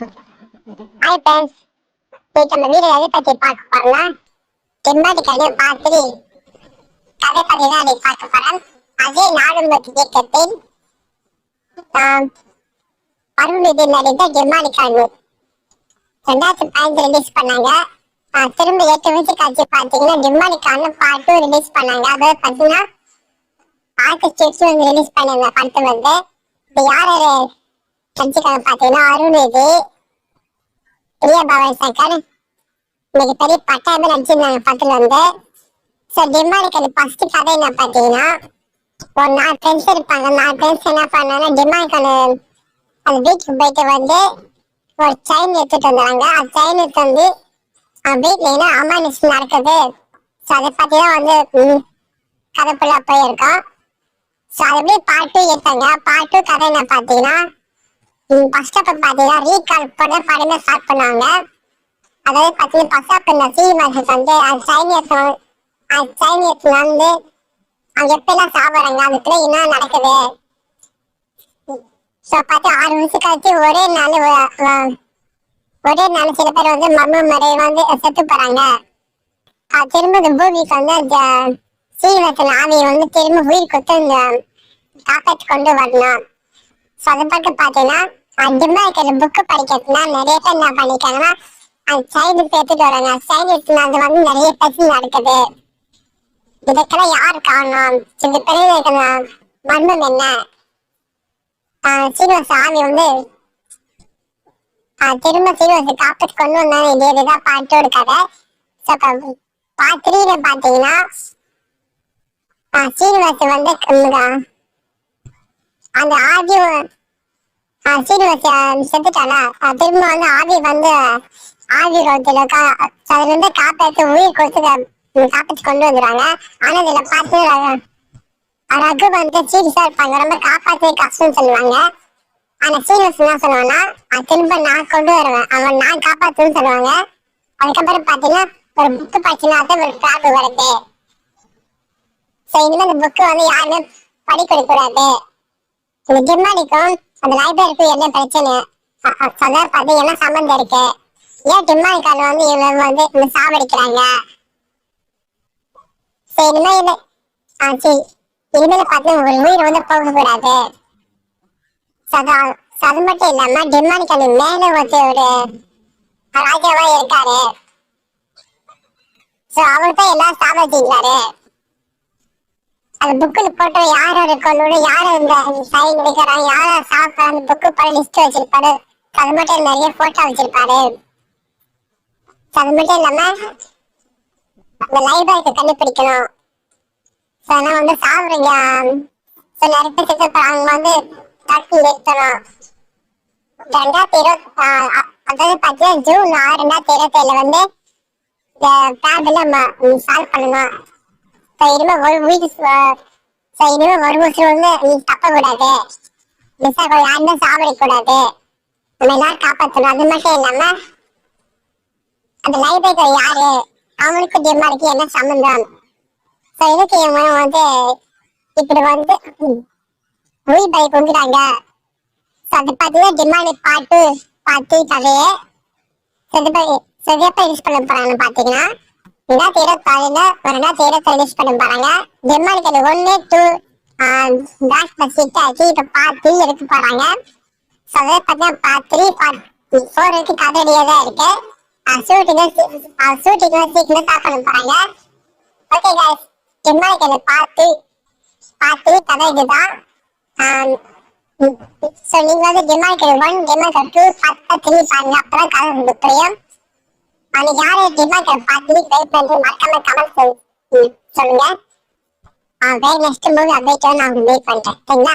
Hi friends இன்னைக்கு நம்ம video எதை பற்றி பார்க்க போறோம்னா தெம்பாடி கதையை பார்த்து கதை பற்றி தான் அதை பார்க்க போறோம். அதே நாடும்பத்தி இயக்கத்தில் ஆம், அருள்நிதி நடித்த ஜெம்மாடி காணு ரெண்டாயிரத்தி பதினஞ்சு ரிலீஸ் பண்ணாங்க. திரும்ப எட்டு வயசு கழிச்சு பார்த்தீங்கன்னா ஜெம்மாடி காணு பார்ட் டூ ரிலீஸ் பண்ணாங்க. அதாவது பார்த்தீங்கன்னா ஆகஸ்ட் எட்டு வந்து ரிலீஸ் பண்ண படத்தை வந்து. இப்போ யார் யார் நடிச்சிருக்காங்க பார்த்தீங்கன்னா அருள்நிதி பிரியா பவன் சங்கர். இன்னைக்கு பெரிய பட்டாயமே நடிச்சிருந்தாங்க படத்துல வந்து. ஸோ டிமானுக்கு அது ஃபர்ஸ்ட் கதை என்ன பார்த்தீங்கன்னா ஒரு நாலு ஃப்ரெண்ட்ஸ் இருப்பாங்க. நாலு ஃப்ரெண்ட்ஸ் என்ன பண்ணாங்கன்னா டிமானுக்கு அந்த அந்த பீச்சுக்கு போயிட்டு வந்து ஒரு செயின் எடுத்துட்டு வந்தாங்க. அந்த செயின் எடுத்து வந்து வீட்டில் என்ன அமானிஸ் நடக்குது? ஸோ அதை பற்றி தான் வந்து ம், கதை ஃபுல்லாக போயிருக்கோம் ஸோ அது எப்படி பார்ட் டூ எடுத்தாங்க. பார்ட் டூ கதை என்ன பார்த்தீங்கன்னா ஃபர்ஸ்ட் அப்போ பார்த்தீங்கன்னா ரீகால் பண்ண படமே ஸ்டார்ட் பண்ணாங்க அதாவது பார்த்தீங்கன்னா ஃபர்ஸ்ட் அப்போ இந்த சீனிவாசன் வந்து அந்த சைனியஸ் அந்த சைனியஸ் வந்து அவங்க எப்பெல்லாம் சாப்பிட்றாங்க அதுக்குள்ள என்ன நடக்குது? ஸோ பார்த்து ஆறு வருஷம் கழிச்சு ஒரே நாள் ஒரே நாள் சில பேர் வந்து மர்ம முறை வந்து செத்து போறாங்க. அது திரும்ப இந்த பூமிக்கு வந்து அந்த சீனிவாசன் ஆவியை வந்து திரும்ப உயிர் கொடுத்து இந்த காப்பாற்றி கொண்டு வரணும். ஸோ அதை பக்கம் பார்த்தீங்கன்னா அதிகமாக இருக்கிற புக்கு படிக்கிறதுனா நிறைய பேர் என்ன பண்ணிருக்காங்கன்னா அந்த சைடு எடுத்துட்டு வராங்க. சைடு அது வந்து நிறைய பிரச்சனை நடக்குது. இதுக்கெல்லாம் யார் காரணம்? இந்த பிறகு இருக்கிற மர்மம் என்ன? சீனிவாச சாமி வந்து திரும்ப சீனிவாச காப்பாற்றி கொண்டு வந்தாங்க. இதே இதுதான் பாட்டோட கதை. ஸோ பார்ட் த்ரீல பார்த்தீங்கன்னா சீனிவாச வந்து அந்த ஆதி சீனிவாச செத்துட்டானா? திரும்ப வந்து ஆவி வந்து ஆவி ரோட்டில் அதுல இருந்து காப்பாற்றி உயிர் கொடுத்து காப்பாற்றி கொண்டு வந்துடுறாங்க ஆனா இதுல பார்த்து ரகு வந்து சீரியஸா இருப்பாங்க. ரொம்ப காப்பாற்ற கஷ்டம்னு சொல்லுவாங்க. ஆனா சீனிவாஸ் என்ன சொல்லுவாங்கன்னா திரும்ப நான் கொண்டு வருவேன். அவன் நான் காப்பாற்றுன்னு சொல்லுவாங்க. அதுக்கப்புறம் பாத்தீங்கன்னா ஒரு புக்கு படிச்சுனா தான் ஒரு ப்ராப்ளம் வருது. ஸோ இனிமேல் இந்த புக்கு வந்து யாருமே படிக்க கூடாது அந்த லைப்ரரிக்கும் என்ன பிரச்சனை அ- அ- பார்த்து என்ன சம்மந்தம் இருக்கு? ஏன் வந்து இவங்க வந்து சாவடிக்கிறாங்க? சரி இனிமேல் இது ஆ சரி. இனிமேல் பார்த்து ஒரு உயிர் வந்து போகக்கூடாது சதா அது மட்டும் இல்லாம மேல வந்து ஒரு ராஜாவா இருக்காரு. ஸோ அவர் தான் எல்லாம் சாவடிச்சிருக்காரு அந்த புக்கில் போட்டு யார் யாரோட கொள்ளோட யார் இந்த சைன் வைக்கிறான் யார் சாப்பிட்றான் அந்த புக்கு பல லிஸ்ட் வச்சிருப்பாரு. அது மட்டும் நிறைய போட்டோ வச்சிருப்பாரு. அது மட்டும் இல்லாம அந்த லைப்ரரிக்கு கண்டுபிடிக்கணும். ஸோ நான் வந்து சாப்பிடுங்க. ஸோ நிறைய பேர் செத்து அவங்க வந்து தட்டி நிறுத்தணும் ரெண்டாயிரத்தி இருபத்தி அதாவது பார்த்தீங்கன்னா ஜூன் ஆறு ரெண்டாயிரத்தி இருபத்தி ஏழுல வந்து இந்த ப்ராப்ளம் சால்வ் பண்ணணும். ஸோ ஒரு வீடு ஸோ ஒரு வருஷம் வந்து நீ தப்பக்கூடாது. மிஸ் யாருமே சாப்பிடக்கூடாது. நம்ம எல்லாரும் காப்பாற்றணும் அது மட்டும் இல்லாம அந்த லைப்ரரி யாரு அவனுக்கு டிமாருக்கு என்ன சம்மந்தம்? ஸோ இதுக்கு இவங்க வந்து இப்படி வந்து உயிர் பலி கொண்டுட்டாங்க ஸோ அது பார்த்தீங்கன்னா டிமாண்ட் பாட்டு பாட்டு கதையை. செதியப்ப யூஸ் பண்ண போறாங்கன்னு பார்த்தீங்கன்னா ரெண்டாயிரத்தி இருபத்தாறுல ஒரு ரெண்டாயிரத்தி இருபத்தி ரிலீஸ் பண்ணும் பாருங்க. ஜெர்மனிக்கு அது ஒன்னு டூ பிளாக் பஸ்ட் ஆச்சு இப்போ பார்ட் த்ரீ எடுக்க போறாங்க. ஸோ அதே பார்த்தீங்கன்னா பார்ட் த்ரீ பார்ட் ஃபோர் வரைக்கும் கதை ரெடியாக தான் இருக்கு. ஷூட்டிங் ஷூட்டிங் சீக்கிரம் ஸ்டார்ட் பண்ண போறாங்க. Okay guys. ஜெர்மனிக்கு அது பார்ட் த்ரீ பார்ட் த்ரீ கதை இதுதான். ஸோ நீங்கள் வந்து ஜெர்மனிக்கு ஒன் ஜெர்மனிக்கு டூ பார்ட் த்ரீ பாருங்க. அப்பதான் கதை உங்களுக்கு புரியும். அன்னைக்கு யாரு டிபாக்கர் பார்த்து வெயிட் பண்ணி மறக்காம கமெண்ட் சொல்லுங்க. ஆ வேற நெக்ஸ்ட் மூவி அப்டேட் நான் வெயிட் பண்றேன். சரிங்களா?